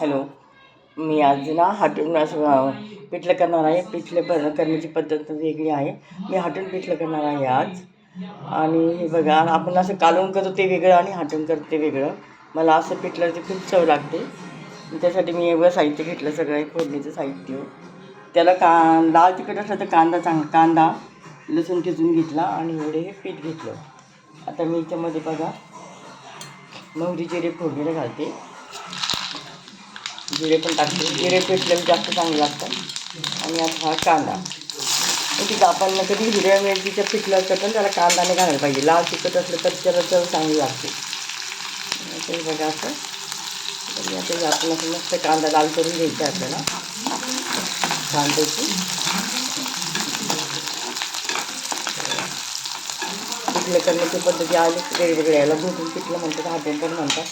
Hello. मी आज ना हटून असं पिठलं करणार आहे. पिठलं कर करण्याची पद्धत वेगळी आहे. मी हटून पिठलं करणार आहे आज. आणि हे बघा आपण असं कालवून करतो ते वेगळं आणि हाटून करतो ते वेगळं. मला असं पिठलं ते खूप चव लागते. त्यासाठी मी एवढं साहित्य घेतलं सगळं आहे फोडणीचं साहित्य. त्याला का लाल तिखट असलं तर कांदा चांग कांदा लसूण ठेचून घेतला आणि एवढे हे पीठ घेतलं. आता मी याच्यामध्ये बघा मोहरी जिरे फोडणीला घालते. जिरे पण टाकते जिरे पेटलेलं जास्त चांगलं लागतं आणि आता हा कांदा. ठीक आपण कधी हिरव्या मिरचीच्या पिठलं असतं पण त्याला कांदा नाही घालायला पाहिजे. लाल तिखट असलं तर त्याला चव चांगली लागते. ते बघा असं तरी आता आपण असं मस्त कांदा लाल करून घ्यायचा आपल्याला. कांद्याची पिठलं करण्याची पद्धती आली वेगवेगळ्या याला घोटून पिठलं म्हणतात हातून पण म्हणतात.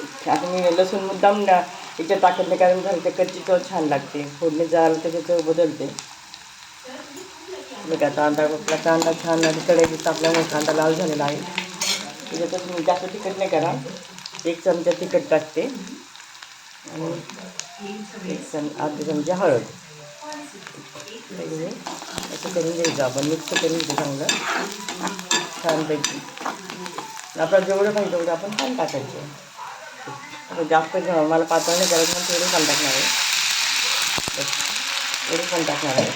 आता मी लसूण मुद्दाम ना याच्यात टाकत नाही कारण घरच्या कच्ची चव छान लागते. फोडणी जायला त्याची चव बदलते. बघा कांदा आपला कांदा छान आणि कढईत टाकल्यामुळे कांदा लाल झालेला आहे. त्याच्यातच मी जास्त तिखट नाही करा. एक चमचा तिखट टाकते. आणि एक चम अर्धा चमचा हळद. असं करून घ्यायचं आपण. मिक्स करून घ्यायचं चांगलं. छानपैकी. आपल्याला जेवढं पाहिजे तेवढं आपण छान टाकायचं. जास्त मला पातळ नाही करायचं म्हणून थोडं पण टाकणार आहे. बस. थोडं पण टाकणार आहे.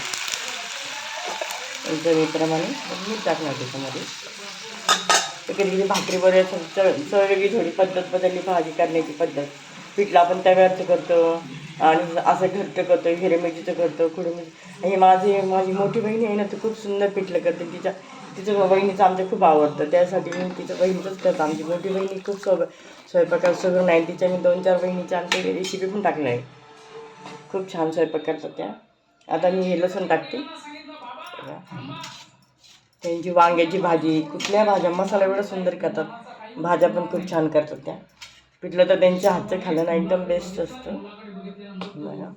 जमीप्रमाणे मीठ टाकणार त्याच्यामध्ये. तर कधी कधी भाकरीवर असं चव वेगळी थोडी पद्धत बदलली भाजी करण्याची पद्धत. पिठलं आपण तव्यावरचं करतो आणि असं घरचं करतो हिरे मिरचीचं करतो खुडे हे माझी माझी मोठी बहीण आहे ना ती खूप सुंदर पिठलं करते. तिच्या तिचं बहिणीचं आमच्या खूप आवडतं. त्यासाठी मी तिचं बहिणीचंच करतो. आमची मोठी बहिणी खूप स्व स्वयंपाकात सगळं नाही. तिच्या मी दोन चार बहिणीच्या आमच्या रेसिपी पण टाकल्या आहे खूप छान स्वयंपाक करतात त्या. आता मी हे लसूण टाकते. त्यांची वांग्याची भाजी कुठल्या भाज्या मसाला एवढं सुंदर करतात. भाज्या पण खूप छान करतात त्या. पिठलं तर त्यांच्या हातचं खाल्लं ना एकदम बेस्ट असतं. बघा.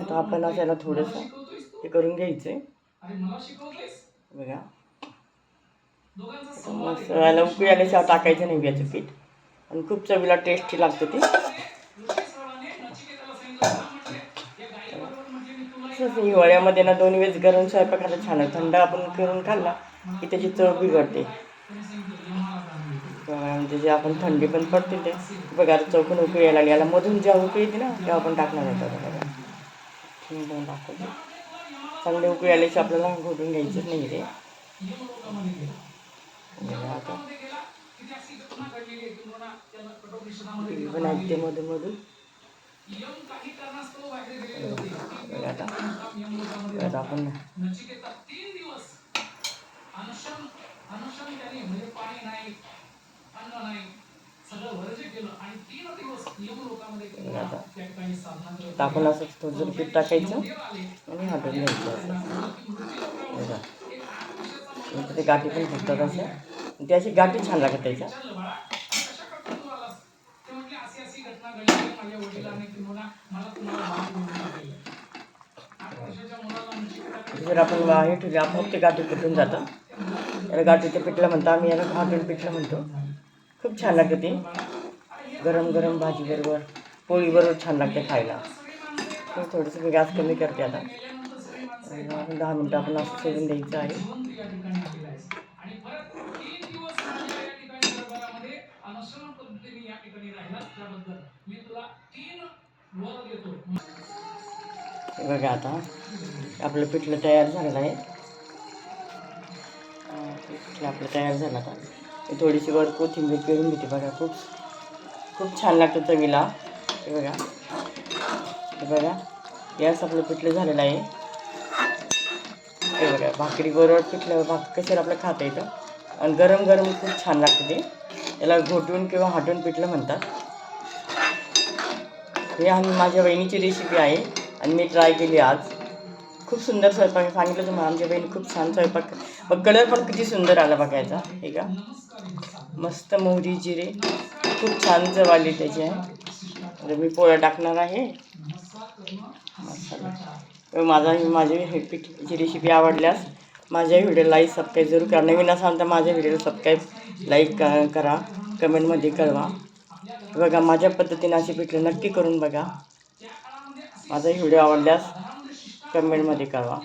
आता आपण त्याला थोडंसं हे करून घ्यायचं आहे बघा. आता मस्त याला उकळी आल्याशिवाय टाकायचं नाही याचं पीठ. आणि खूप चवीला टेस्टी लागतं ते. हिवाळ्यामध्ये ना दोन वेळेस गरम स्वयंपाकाला छान आहे. थंड आपण करून खाल्ला की त्याची चव बिघडते. म्हणजे जे आपण थंडी पण पडते ते. बघा चौकून उकळी यायला याला मधून जेव्हा उकळी येते ना तेव्हा आपण टाकणार होतं बघा टाकतो चांगले उकळी आल्याची आपल्याला घोटून घ्यायचं नाही रे. पण ऐकते मधून मधून. बघा आता. आता आपण म्हणजे पाणी नाही. आपण असं थोडं जर पीठ टाकायचं आणि हाटून घ्यायचं. असं ते गाठी पण फुटतात अशा त्या अशी गाठी छान लागतात त्याच्या. जर आपण हे ठेवले आपोआप ते गाठी फुटून जातं. याला गाठीचं पिठलं म्हणतो आम्ही याला घाटून पिठलं म्हणतो. खूप छान लागते ते. गरम गरम भाजीबरोबर पोळीबरोबर छान लागते खायला. तर थोडंसं मी गॅस कमी करते आता. दहा मिनटं आपण असं सोडून द्यायचं आहे. बघा आता आपलं पिठलं तयार झालेलं आहे. पिठलं आपलं तयार झालं आता. थोडीशी वर कोथिंबीर पिळून घेते बघा खूप खूप छान लागतं चवीला. हे बघा. हे बघा. गॅस आपलं पिठलं झालेलं आहे. हे बघा भाकरी बरोबर पिठलं भाक कशाला आपलं खाता येतं? आणि गरम गरम खूप छान लागतं ते. याला घोटून किंवा हाटून पिठलं म्हणतात. हे आम्ही माझ्या बहिणीची रेसिपी आहे आणि मी ट्राय केली आज. खूप सुंदर स्वयंपाक आहे. सांगितलं तुम्हाला आमच्या बहीण खूप छान स्वयंपाक मग कलर पण किती सुंदर आला बघायचा. हे का? मस्त मोहरी जिरे. खूप छान चव आली त्याची आहे मी पोळ्या टाकणार आहे. मसाला. माझा माझी हे पिठीची रेसिपी आवडल्यास माझ्या व्हिडिओ लाईक सबस्क्राईब जरूर करा. नवीन असाल तर माझ्या व्हिडिओला सबस्क्राईब लाईक करा. कमेंटमध्ये कळवा. बघा माझ्या पद्धतीने अशी पिठलं नक्की करून बघा. माझा व्हिडिओ आवडल्यास कमेंटमध्ये कळवा.